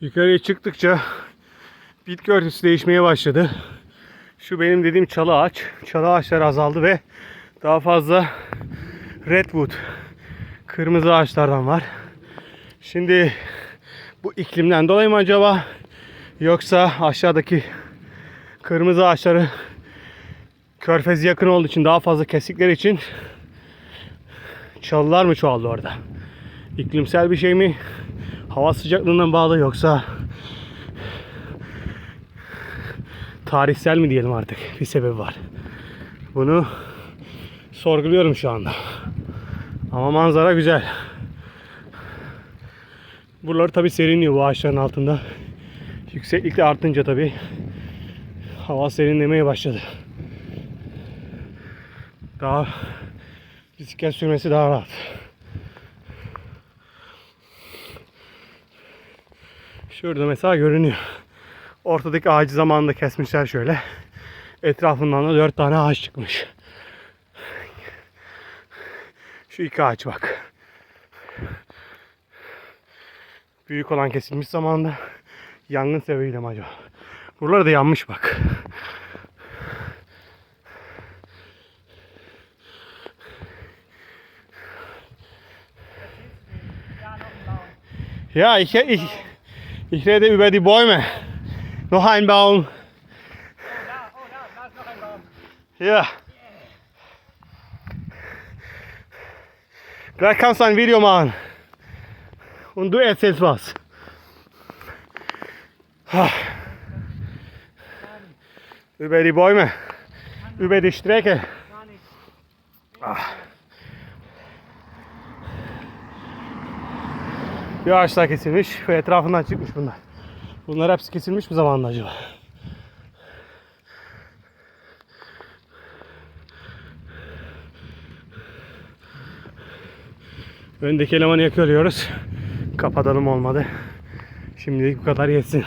Yukarıya çıktıkça bitki örtüsü değişmeye başladı. Şu benim dediğim çalı ağaç. Çalı ağaçları azaldı ve daha fazla redwood kırmızı ağaçlardan var. Şimdi bu iklimden dolayı mı acaba yoksa aşağıdaki kırmızı ağaçları körfez yakın olduğu için daha fazla kestikleri için çalılar mı çoğaldı orada? İklimsel bir şey mi? Hava sıcaklığından bağlı yoksa tarihsel mi diyelim artık bir sebebi var. Bunu sorguluyorum şu anda. Ama manzara güzel. Buraları tabi serinliyor bu ağaçların altında. Yükseklik de artınca tabi hava serinlemeye başladı. Daha bisiklet sürmesi daha rahat. Şurada mesela görünüyor. Ortadaki ağacı zamanında kesmişler şöyle. Etrafından da dört tane ağaç çıkmış. Şu iki ağaç bak. Büyük olan kesilmiş zamanında yangın sebebiyle mi acaba? Buralar da yanmış bak. Ja, ich, ich, ich rede über die Bäume. Noch ein Baum. Ja. Gleich kannst du ein Video machen. Und du erzählst was. Ah. Über die Bäume. Über die Strecke. Gar Bir ağaçlar kesilmiş ve etrafından çıkmış bunlar. Bunlar hepsi kesilmiş mi zamanında acaba? Öndeki elemanı yakıyoruz. Kapatalım olmadı. Şimdilik bu kadar yetsin.